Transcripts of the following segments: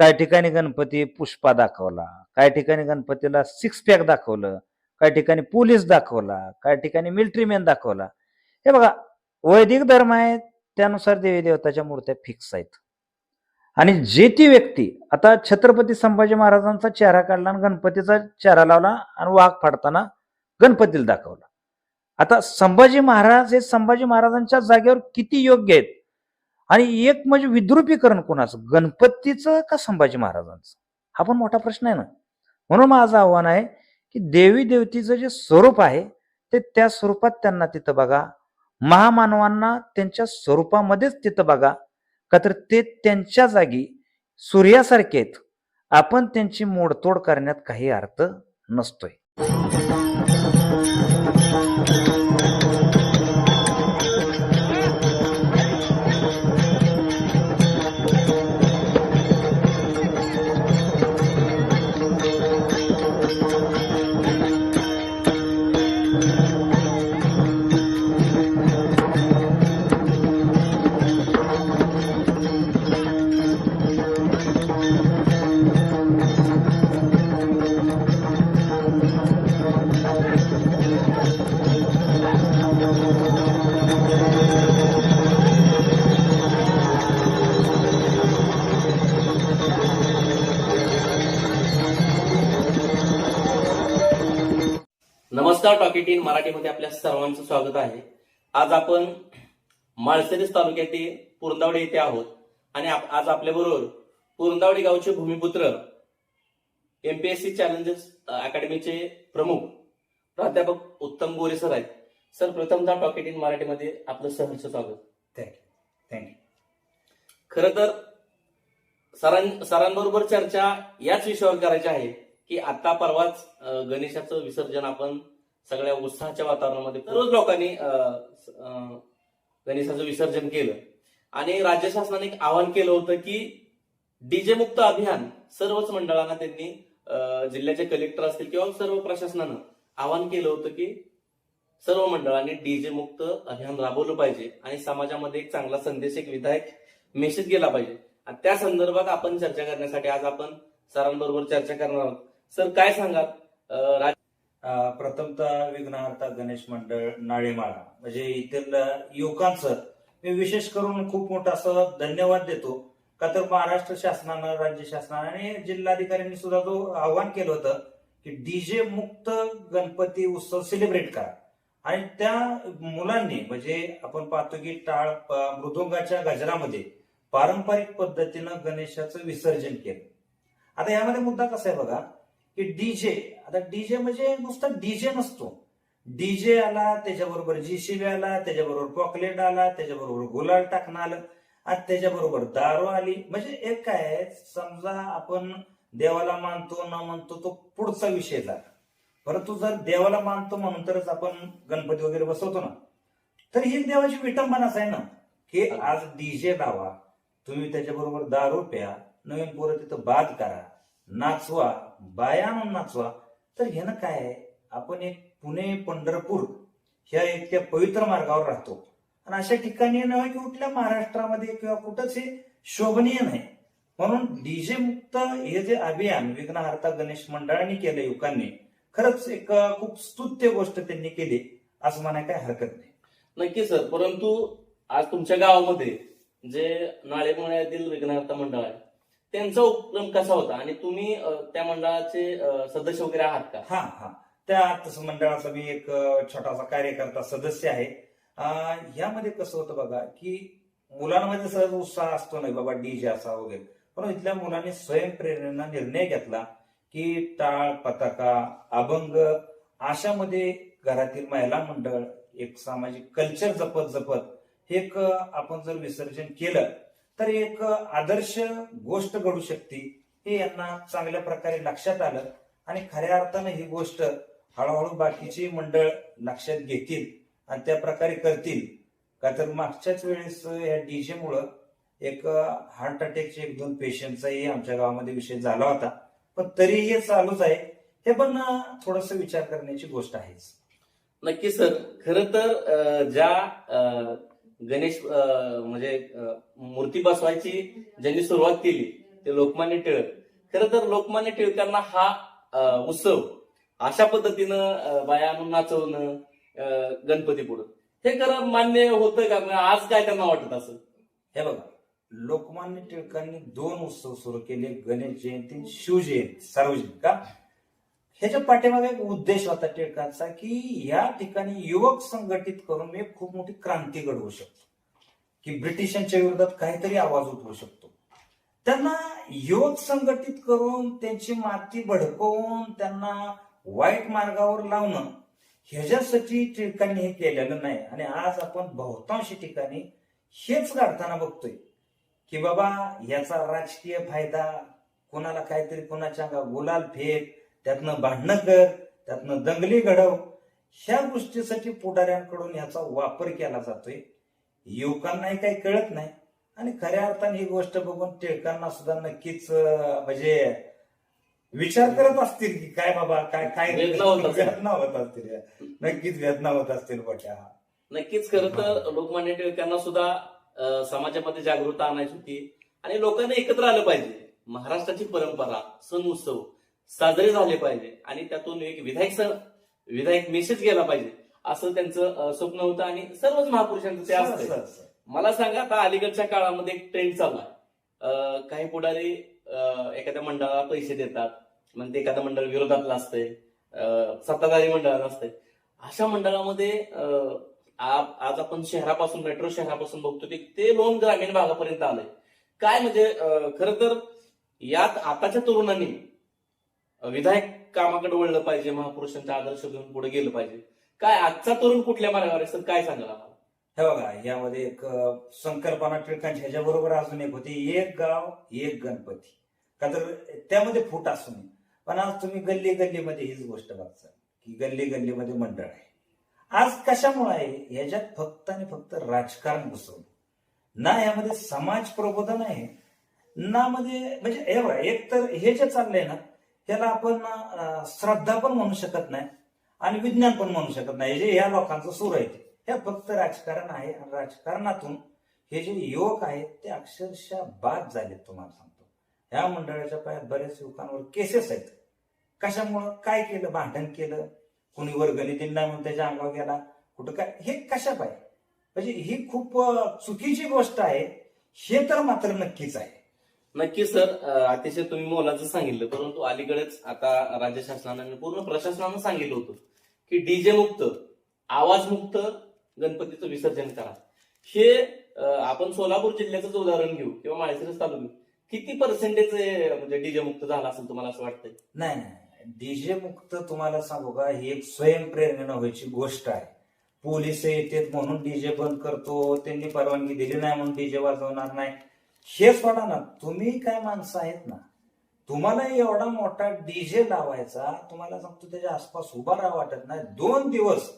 काही ठिकाणी गणपती पुष्पा दाखवला काही ठिकाणी गणपतीला सिक्स पॅक दाखवलं काही ठिकाणी पोलीस दाखवला काही ठिकाणी मिलिटरी मॅन दाखवला. हे बघा वैदिक धर्म आहे त्यानुसार देवी देवताच्या मूर्त्या फिक्स आहेत. आणि जे ती व्यक्ती आता छत्रपती संभाजी महाराजांचा चेहरा काढला आणि गणपतीचा चेहरा लावला आणि वाघ फाडताना गणपतीला दाखवला. आता संभाजी महाराज हे संभाजी महाराजांच्या जागेवर किती योग्य आहेत? आणि एक म्हणजे विद्रुपीकरण कोणाचं? गणपतीचं का संभाजी महाराजांचं? हा पण मोठा प्रश्न आहे ना. म्हणून माझं आव्हान आहे की देवी देवतीचं जे स्वरूप आहे ते त्या स्वरूपात त्यांना तिथं बघा. महामानवांना त्यांच्या स्वरूपामध्येच तिथं बघा. का तर ते त्यांच्या जागी सूर्यासारखे आहेत. आपण त्यांची मोडतोड करण्यात काही अर्थ नसतोय. टीन मराठीमध्ये आपल्या सर्वांचं स्वागत आहे. आज आपण माळसरीस तालुक्यातील पुरंदावडी येथे आहोत. आणि आज आपल्या बरोबर पुरंदावडी गावचे भूमिपुत्र एमपीएससी चॅलेंजेस अकॅडमीचे प्रमुख प्राध्यापक उत्तम गोरे सर आहेत. सर प्रथमतः टॉकी टीन मराठीमध्ये आपलं सहर्ष स्वागत. थँक्यू थँक्यू खर तर सरां सरांबरोबर चर्चा याच विषयावर करायची आहे की आता परवाच गणेशाचं विसर्जन आपण सगळ्या उत्साहाच्या वातावरणामध्ये सर्वच लोकांनी गणेशाचं विसर्जन केलं. आणि राज्य शासनाने एक आवाहन केलं होतं की डीजे मुक्त अभियान सर्वच मंडळांना त्यांनी जिल्ह्याचे कलेक्टर असतील किंवा सर्व प्रशासनानं आवाहन केलं होतं की सर्व मंडळांनी डीजे मुक्त अभियान राबवलं पाहिजे आणि समाजामध्ये एक चांगला संदेश एक विधायक मेसेज गेला पाहिजे. आणि त्या संदर्भात आपण चर्चा करण्यासाठी आज आपण सरांबरोबर चर्चा करणार आहोत. सर काय सांगाल? प्रथमतः विघ्नहर्ता गणेश मंडळ नाळेमाळा. म्हणजे येथील युवकांचं मी विशेष करून खूप मोठा असं धन्यवाद देतो. का तर महाराष्ट्र शासनानं राज्य शासनानं आणि जिल्हाधिकाऱ्यांनी सुद्धा तो आव्हान केलं होतं की डीजे मुक्त गणपती उत्सव सेलिब्रेट करा. आणि त्या मुलांनी म्हणजे आपण पाहतो की टाळ मृदुंगाच्या गजरामध्ये पारंपरिक पद्धतीनं गणेशाचं विसर्जन केलं. आता यामध्ये मुद्दा कसा आहे बघा? की डीजे आता डीजे म्हणजे नुसता डीजे नसतो. डीजे आला त्याच्याबरोबर जीसीबी आला त्याच्याबरोबर पॉकलेट आला त्याच्याबरोबर गुलाल टाकणं आलं आणि त्याच्याबरोबर दारू आली. म्हणजे एक काय समजा आपण देवाला मानतो न मानतो तो पुढचा विषय झाला. परंतु जर देवाला मानतो म्हणून तरच आपण गणपती वगैरे बसवतो ना. तर ही देवाची विटंबनाच आहे ना की आज डीजे लावा तुम्ही त्याच्याबरोबर दारू प्या नवीन पोरं तिथं बाद करा नाचवा बाया म्हणून नाचवा तर ह्यानं काय आहे? आपण एक पुणे पंढरपूर ह्या इतक्या पवित्र मार्गावर राहतो. आणि अशा ठिकाणी नव्हे की कुठल्या महाराष्ट्रामध्ये किंवा कुठंच हे शोभनीय नाही. म्हणून डीजे मुक्त हे जे अभियान विघ्नहर्ता गणेश मंडळाने केलं युवकांनी खरंच एक खूप स्तुत्य गोष्ट त्यांनी केली असं म्हणाय काय हरकत नाही. नक्की सर परंतु आज तुमच्या गावामध्ये जे नाळेमाळ्यातील विघ्नहर्ता मंडळ आहे त्यांचा उपक्रम कसा होता? आणि तुम्ही त्या मंडळाचे सदस्य वगैरे आहात का? हा हा. त्या तसं मंडळाचा मी एक छोटासा कार्यकर्ता सदस्य आहे. ह्यामध्ये यामध्ये कसं होतं बघा की मुलांमध्ये सहज उत्साह असतो नाही बाबा डीजे असा वगैरे. पण इथल्या मुलांनी स्वयंप्रेरणेनं निर्णय घेतला की टाळ पताका अभंग अशामध्ये घरातील महिला मंडळ एक सामाजिक कल्चर जपत जपत एक आपण जर विसर्जन केलं तर एक आदर्श गोष्ट घडू शकते हे यांना चांगल्या प्रकारे लक्षात आलं आणि खऱ्या अर्थानं ही गोष्ट हळूहळू बाकीची मंडळ लक्षात घेतील आणि त्या प्रकारे करतील. का तर मागच्याच वेळेस या डीजे मुळे एक हार्ट अटॅकचे एक दोन पेशंटचाही आमच्या गावामध्ये विषय झाला होता. पण तरीही हे चालूच आहे. हे पण थोडस विचार करण्याची गोष्ट आहेच. नक्की सर. खर तर ज्या गणेश म्हणजे मूर्ती बसवायची ज्यांनी सुरुवात केली ते लोकमान्य टिळक. खर तर लोकमान्य टिळकांना हा उत्सव अशा पद्धतीनं बाया नाचवणं गणपती पुढं हे खरं मान्य होतं का? आज काय त्यांना वाटत असं हे बघा. लोकमान्य टिळकांनी दोन उत्सव सुरू केले गणेश जयंती शिवजयंती सार्वजनिक का? ह्याच्या पाठीमागे एक उद्देश होता टिळकांचा की या ठिकाणी युवक संघटित करून मी खूप मोठी क्रांती घडवू शकतो. की ब्रिटिशांच्या विरोधात काहीतरी आवाज उठवू शकतो. त्यांना युवक संघटित करून त्यांची माती भडकवून त्यांना वाईट मार्गावर लावणं ह्याच्यासाठी टिळकांनी हे केलेलं नाही. आणि आज आपण बहुतांश ठिकाणी हेच काढताना बघतोय की बाबा याचा राजकीय फायदा कोणाला काहीतरी कोणाच्या अंगा गुलाल फेक त्यातनं भांडणं कर त्यातनं दंगली घडव. ह्या गोष्टीसाठी पुढाऱ्यांकडून ह्याचा वापर केला जातोय. युवकांनाही काही कळत नाही. आणि खऱ्या अर्थाने ही गोष्ट बघून टिळकांना सुद्धा नक्कीच म्हणजे विचार करत असतील की काय बाबा काय काय वेदना होत असतील. नक्कीच वेदना होत असतील बट्या नक्कीच खरं तर लोकमान्य टिळकांना सुद्धा समाजामध्ये जागृतता आणायची होती. आणि लोकांना एकत्र आलं पाहिजे. महाराष्ट्राची परंपरा सण उत्सव साजरे झाले पाहिजे आणि त्यातून एक विधायक विधायक मेसेज गेला पाहिजे असं त्यांचं स्वप्न होतं आणि सर्वच महापुरुषांचं ते असतं. मला सांगा आता अलीकडच्या काळामध्ये एक ट्रेंड चालू आहे. अं, काही पुढारी एखाद्या मंडळाला पैसे देतात मग ते एखादं मंडळ विरोधातलं असतंय सत्ताधारी मंडळात असतंय. अशा मंडळामध्ये आज आपण शहरापासून मेट्रो शहरापासून बघतो की ते लोन ग्रामीण भागापर्यंत आलंय. काय म्हणजे खर तर यात आताच्या तरुणांनी विधायक कामाकडे वळलं पाहिजे महापुरुषांचा आदर्श घेऊन पुढे गेलं पाहिजे. काय आजचा तरुण कुठल्या मार्गावर सर काय सांगाल आम्हाला? हे बघा यामध्ये एक संकल्पना टिळकांची ह्याच्याबरोबर अजून एक होती एक गाव एक गणपती. का तर त्यामध्ये फूट असू नये. पण आज तुम्ही गल्ली गल्लीमध्ये हीच गोष्ट बघता की गल्ली गल्लीमध्ये मंडळ आहे. आज कशामुळे आहे? ह्याच्यात फक्त आणि फक्त राजकारण घुसवलं ना यामध्ये समाज प्रबोधन आहे ना मध्ये म्हणजे हे बघा एक तर हे जे चाललंय ना त्याला आपण श्रद्धा पण म्हणू शकत नाही आणि विज्ञान पण म्हणू शकत नाही. हे जे ह्या लोकांचं सूर आहे ते. हे फक्त राजकारण आहे आणि राजकारणातून हे जे युवक आहेत ते अक्षरशः बाद झालेत तुम्हाला सांगतो. ह्या मंडळाच्या पायात बऱ्याच युवकांवर केसेस आहेत. कशामुळं? काय केलं? भांडण केलं? कुणी वर्गणी दिली म्हणून त्याच्या अंगावर गेला? कुठं काय? हे कशा पाय? म्हणजे ही खूप चुकीची गोष्ट आहे. हे तर मात्र नक्कीच आहे. नक्की सर अतिशय तुम्ही मोलाचं सांगितलं परंतु अलीकडेच आता राज्य शासनाने पूर्ण प्रशासनानं सांगितलं होतं की डीजे मुक्त आवाज मुक्त गणपतीचं विसर्जन करा. हे आपण सोलापूर जिल्ह्याचंच उदाहरण घेऊ किंवा माळशिरस तालुक्यात. किती पर्सेंटेज म्हणजे डीजे मुक्त झाला असेल तुम्हाला असं वाटतंय? नाही नाही डीजे मुक्त तुम्हाला सांगू का? ही एक स्वयंप्रेरणा व्हायची गोष्ट आहे. पोलीस येतात म्हणून डीजे बंद करतो. त्यांनी परवानगी दिली नाही म्हणून डीजे वाजवणार नाही. हे सोडा ना तुम्ही काय माणसं आहेत ना तुम्हाला एवढा मोठा डीजे लावायचा तुम्हाला सांगतो त्याच्या आसपास उभा राहा वाटत नाही. दोन दिवस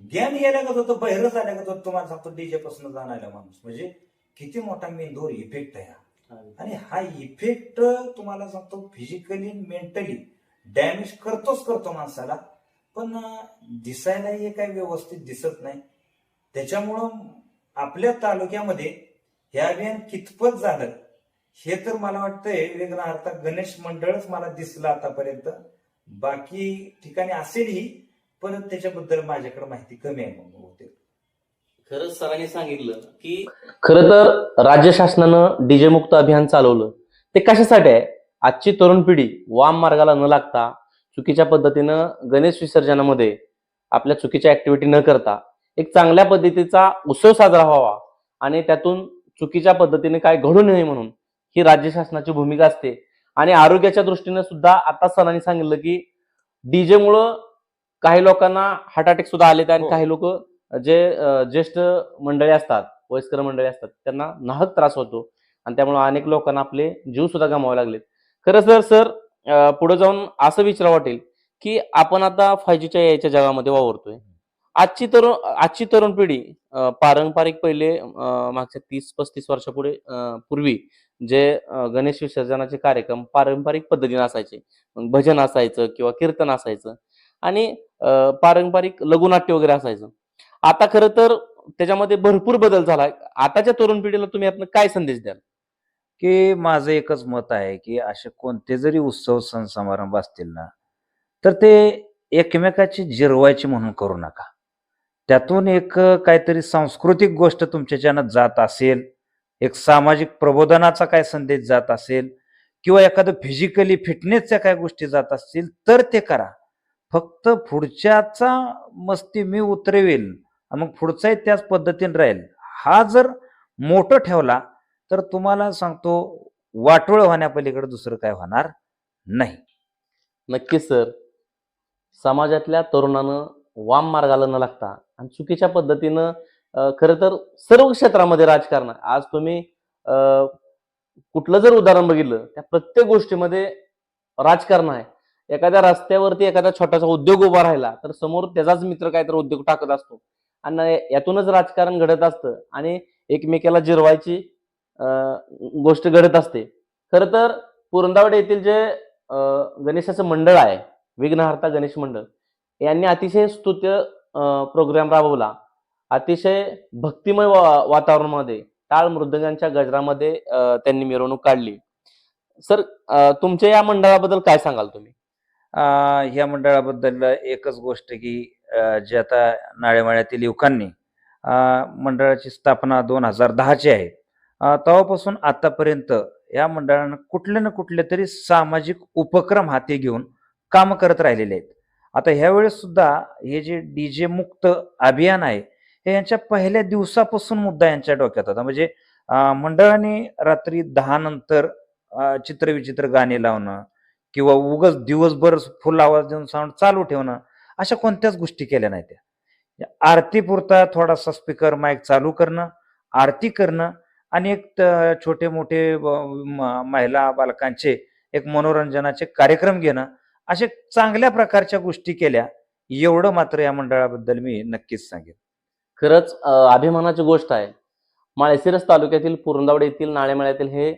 ज्ञान गेल्यागत होतं बहिरं झाल्यागत होतं तुम्हाला सांगतो डीजे पासून जाणारा माणूस. म्हणजे किती मोठा मेंदूवर इफेक्ट आहे हा. आणि हा इफेक्ट तुम्हाला सांगतो फिजिकली मेंटली डॅमेज करतोच करतो माणसाला. पण अं, दिसायलाही हे काही व्यवस्थित दिसत नाही. त्याच्यामुळं आपल्या तालुक्यामध्ये हे अभियान कितपत झालं? हे तर मला वाटतंय विघ्नहर्ता गणेश मंडळच मला दिसलं आतापर्यंत. बाकी ठिकाणी असेलही पण त्याच्याबद्दल माझ्याकडे माहिती कमी आहे मग बहुतेक. खरंच सरांनी सांगितलं की खरं तर राज्य शासनानं डीजे मुक्त अभियान चालवलं. ते कशासाठी आहे? आजची तरुण पिढी वाम मार्गाला न लागता चुकीच्या पद्धतीनं गणेश विसर्जनामध्ये आपल्या चुकीच्या ऍक्टिव्हिटी न करता एक चांगल्या पद्धतीचा उत्सव साजरा व्हावा आणि त्यातून चुकीच्या पद्धतीने काय घडू नये म्हणून ही राज्य शासनाची भूमिका असते. आणि आरोग्याच्या दृष्टीने सुद्धा आता सरांनी सांगितलं की डीजे मुळे काही लोकांना हार्ट अटॅक सुद्धा आले आणि हो. काही लोक जे ज्येष्ठ मंडळी असतात वयस्कर मंडळी असतात त्यांना नाहक त्रास होतो. आणि त्यामुळे अनेक लोकांना आपले जीव सुद्धा गमावे लागलेत. खरं तर सर अ, पुढे जाऊन असं विचारा वाटेल की आपण आता फाय जीच्या यायच्या जगामध्ये वावरतोय. आजची तरुण आजची तरुण पिढी पारंपरिक पहिले मागच्या तीस पस्तीस वर्षापुढे पूर्वी जे गणेश विसर्जनाचे कार्यक्रम पारंपरिक पद्धतीने असायचे. भजन असायचं किंवा कीर्तन असायचं आणि पारंपरिक लघुनाट्य वगैरे असायचं. आता खरं तर त्याच्यामध्ये भरपूर बदल झाला. आताच्या तरुण पिढीला तुम्ही यातनं काय संदेश द्याल? की माझं एकच मत आहे की असे कोणते जरी उत्सव सण समारंभ असतील ना तर ते एकमेकाची जिरवायची म्हणून करू नका. त्यातून एक काहीतरी सांस्कृतिक गोष्ट तुमच्याच्यानं जात असेल एक सामाजिक प्रबोधनाचा काय संदेश जात असेल किंवा एखादं फिजिकली फिटनेसच्या काय गोष्टी जात असतील तर ते करा. फक्त पुढच्याचा मस्ती मी उतरवेल मग पुढचाही त्याच पद्धतीने राहील. हा जर मोठं ठेवला तर तुम्हाला सांगतो वाटोळ होण्यापलीकडे दुसरं काय होणार नाही. नक्कीच सर. समाजातल्या तरुणानं वाम मार्गाला न लागता आणि चुकीच्या पद्धतीनं खरं तर सर्व क्षेत्रामध्ये राजकारण आज तुम्ही कुठलं जर उदाहरण बघितलं त्या प्रत्येक गोष्टीमध्ये राजकारण आहे. एखाद्या रस्त्यावरती एखादा छोटासा उद्योग उभा राहिला तर समोर त्याचाच मित्र काहीतरी उद्योग टाकत असतो. आणि यातूनच राजकारण घडत असतं आणि एकमेकाला जिरवायची गोष्ट घडत असते. खरं तर पुरंदावड येथील जे गणेशाचं मंडळ आहे विघ्नहर्ता गणेश मंडळ यांनी अतिशय स्तुत्य प्रोग्राम राबवला. अतिशय भक्तिमय वा- वातावरणामध्ये टाळ मृदंगांच्या गजरामध्ये त्यांनी मिरवणूक काढली. सर तुमच्या या मंडळाबद्दल काय सांगाल तुम्ही? ह्या मंडळाबद्दल एकच गोष्ट की जे आता नाळेमाळ्यातील युवकांनी मंडळाची स्थापना दोन हजार दहाची आहे. तेव्हापासून आतापर्यंत या मंडळानं कुठले ना कुठले तरी सामाजिक उपक्रम हाती घेऊन काम करत राहिलेले आहेत. आता ह्यावेळेस सुद्धा हे जे डीजे मुक्त अभियान आहे हे यांच्या पहिल्या दिवसापासून मुद्दा यांच्या डोक्यात. होता म्हणजे मंडळाने रात्री दहा नंतर चित्रविचित्र गाणे लावणं किंवा उगच दिवसभर फुल आवाज देऊन साऊंड चालू ठेवणं अशा कोणत्याच गोष्टी केल्या नाही त्या आरतीपुरता थोडासा स्पीकर माईक चालू करणं आरती करणं आणि एक त- छोटे मोठे महिला बालकांचे एक मनोरंजनाचे कार्यक्रम घेणं असे चांगल्या प्रकारच्या गोष्टी केल्या एवढं मात्र या मंडळाबद्दल मी नक्कीच सांगेन. खरंच अभिमानाची गोष्ट आहे. माळशिरस तालुक्यातील पुरंदावड येथील नाळेमाळ्यातील हे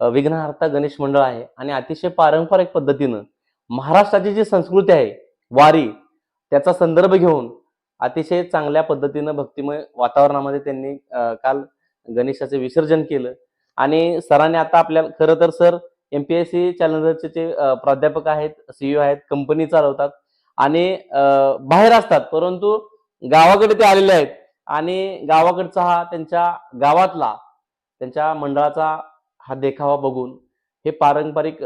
विघ्नहर्ता गणेश मंडळ आहे आणि अतिशय पारंपरिक पद्धतीनं महाराष्ट्राची जी संस्कृती आहे वारी त्याचा संदर्भ घेऊन अतिशय चांगल्या पद्धतीनं भक्तिमय वातावरणामध्ये त्यांनी काल गणेशाचे विसर्जन केलं. आणि सरांनी आता आपल्याला खरं तर sir M P S C चॅलेंजरचे जे प्राध्यापक आहेत सीईओ आहेत कंपनी चालवतात आणि बाहेर असतात. परंतु गावाकडे ते आलेले आहेत आणि गावाकडचा हा त्यांच्या गावातला त्यांच्या मंडळाचा हा देखावा बघून हे पारंपरिक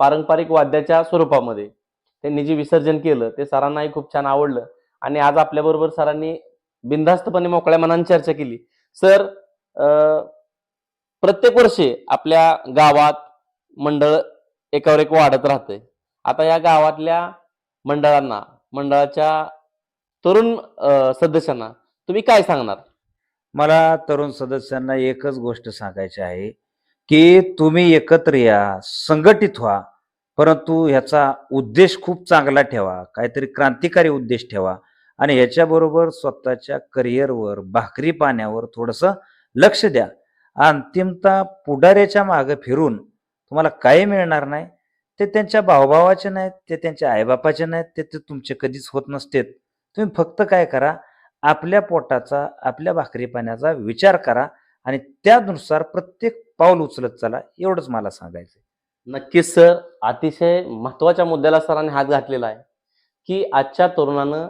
पारंपरिक वाद्याच्या स्वरूपामध्ये त्यांनी जे विसर्जन केलं. ते सरांनाही खूप छान आवडलं आणि आज आपल्याबरोबर सरांनी बिनधास्तपणे मोकळ्या मनाने चर्चा केली. सर प्रत्येक वर्षी आपल्या गावात मंडळ एकावर एक वाढत राहतंय आता या गावातल्या मंडळांना मंडळाच्या तरुण सदस्यांना तुम्ही काय सांगणार? मला तरुण सदस्यांना एकच गोष्ट सांगायची आहे की तुम्ही एकत्र या संघटित व्हा परंतु ह्याचा उद्देश खूप चांगला ठेवा काहीतरी क्रांतिकारी उद्देश ठेवा आणि ह्याच्याबरोबर स्वतःच्या करिअरवर भाकरी पाण्यावर थोडंसं लक्ष द्या. अंतिमता पुढाऱ्याच्या मागे फिरून तुम्हाला काही मिळणार नाही? ते त्यांच्या भावभावाचे नाहीत ते त्यांच्या आईबापाचे नाहीत ते ते तुमचे कधीच होत नसतेत. तुम्ही फक्त काय करा आपल्या पोटाचा आपल्या भाकरी पाण्याचा विचार करा आणि त्यानुसार प्रत्येक पाऊल उचलत चला एवढंच मला सांगायचं नक्कीच सर. अतिशय महत्त्वाच्या मुद्द्याला सरांनी हात घातलेला आहे की आजच्या तरुणानं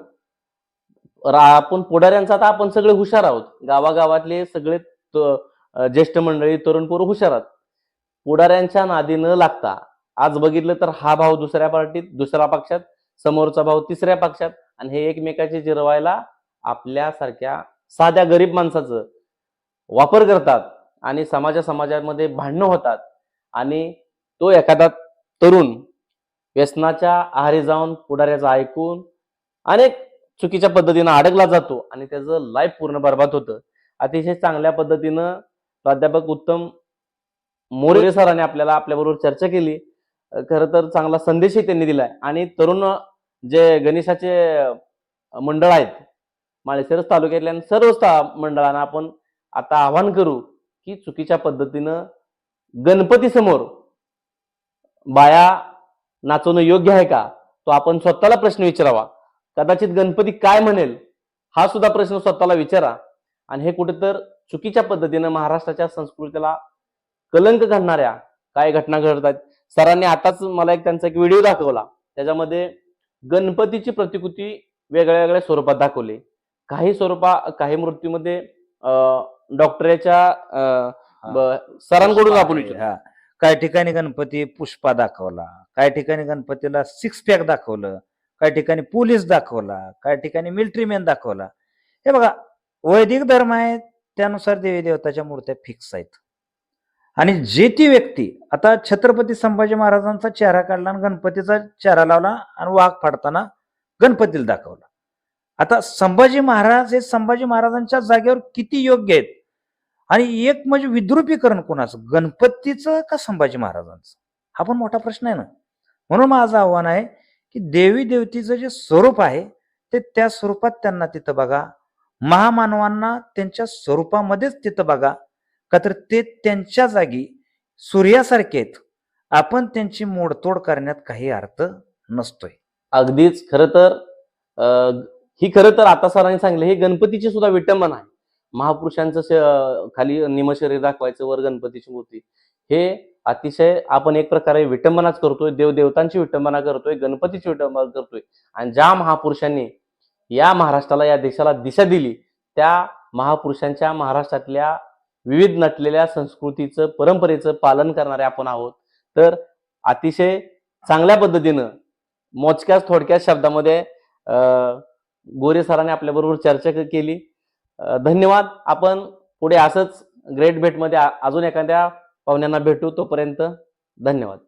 रा- आपण पुढाऱ्यांचा आता आपण सगळे हुशार आहोत. गावागावातले सगळे त- ज्येष्ठ मंडळी तरुण पोरं हुशार आहात. पुढाऱ्यांच्या नादी न लागता आज बघितलं तर हा भाव दुसऱ्या पार्टीत दुसऱ्या पक्षात समोरचा भाव तिसऱ्या पक्षात आणि हे एकमेकाचे जिरवायला आपल्यासारख्या साध्या गरीब माणसाचं वापर करतात आणि समाजा समाजामध्ये भांडणं होतात. आणि तो एखादा तरुण व्यसनाच्या आहारी जाऊन पुढाऱ्याचं ऐकून अनेक चुकीच्या पद्धतीनं अडकला जातो आणि त्याचं लाईफ पूर्ण बर्बाद होतं. अतिशय चांगल्या पद्धतीनं प्राध्यापक उत्तम मोरे सरांनी आपल्याला आपल्याबरोबर चर्चा केली. खरं तर चांगला संदेशही त्यांनी दिलाय. आणि तरुण जे गणेशाचे मंडळ आहेत माळशिरस तालुक्यातल्या सर्व मंडळांना आपण आता आवाहन करू की चुकीच्या पद्धतीनं गणपती समोर बाया नाचवणं योग्य आहे का? तो आपण स्वतःला प्रश्न विचारावा. कदाचित गणपती काय म्हणेल? हा सुद्धा प्रश्न स्वतःला विचारा. आणि हे कुठेतर चुकीच्या पद्धतीनं महाराष्ट्राच्या संस्कृतीला कलंक घालणाऱ्या काय घटना घडतात? सरांनी आताच मला एक त्यांचा एक व्हिडिओ दाखवला. त्याच्यामध्ये गणपतीची प्रतिकृती वेगळ्या वेगळ्या स्वरूपात दाखवली. काही स्वरूपा काही मृत्यूमध्ये डॉक्टरच्या सरांकडून आपण काही ठिकाणी गणपती पुष्पा दाखवला. काही ठिकाणी गणपतीला सिक्स पॅक दाखवलं. काही ठिकाणी पोलीस दाखवला. काही ठिकाणी मिलिटरी मॅन दाखवला. हे बघा वैदिक धर्म आहे त्यानुसार देवी देवताच्या मूर्त्या फिक्स आहेत. आणि जे ती व्यक्ती आता छत्रपती संभाजी महाराजांचा चेहरा काढला आणि गणपतीचा चेहरा लावला आणि वाघ फाडताना गणपतीला दाखवला. आता संभाजी महाराज हे संभाजी महाराजांच्या जागेवर किती योग्य आहेत? आणि एक म्हणजे विद्रुपीकरण कोणाचं? गणपतीचं का संभाजी महाराजांचं? हा पण मोठा प्रश्न आहे ना. म्हणून माझं आव्हान आहे की देवी देवतीचं जे स्वरूप आहे ते त्या स्वरूपात त्यांना तिथं बघा. महामानवांना त्यांच्या स्वरूपामध्येच तिथं बघा. का तर ते त्यांच्या जागी सूर्यासारखे आहेत. आपण त्यांची मोडतोड करण्यात काही अर्थ नसतोय. अगदीच. खरं तर ही खरं तर आता सरांनी सांगितलं हे गणपतीची सुद्धा विटंबना आहे. महापुरुषांचं खाली निमशरीर दाखवायचं वर गणपतीची मूर्ती. हे अतिशय आपण एक प्रकारे विटंबनाच करतोय देवदेवतांची विटंबना करतोय गणपतीची विटंबना करतोय. आणि ज्या महापुरुषांनी या महाराष्ट्राला या देशाला दिशा दिली त्या महापुरुषांच्या महाराष्ट्रातल्या विविध नटलेल्या संस्कृतीचं परंपरेचं पालन करणारे आपण आहोत. तर अतिशय चांगल्या पद्धतीनं मोजक्याच थोडक्याच शब्दामध्ये गोरे सरांनी आपल्याबरोबर चर्चा केली. धन्यवाद. आपण पुढे असंच ग्रेट भेटमध्ये अजून एखाद्या पाहुण्यांना भेटू तोपर्यंत. धन्यवाद.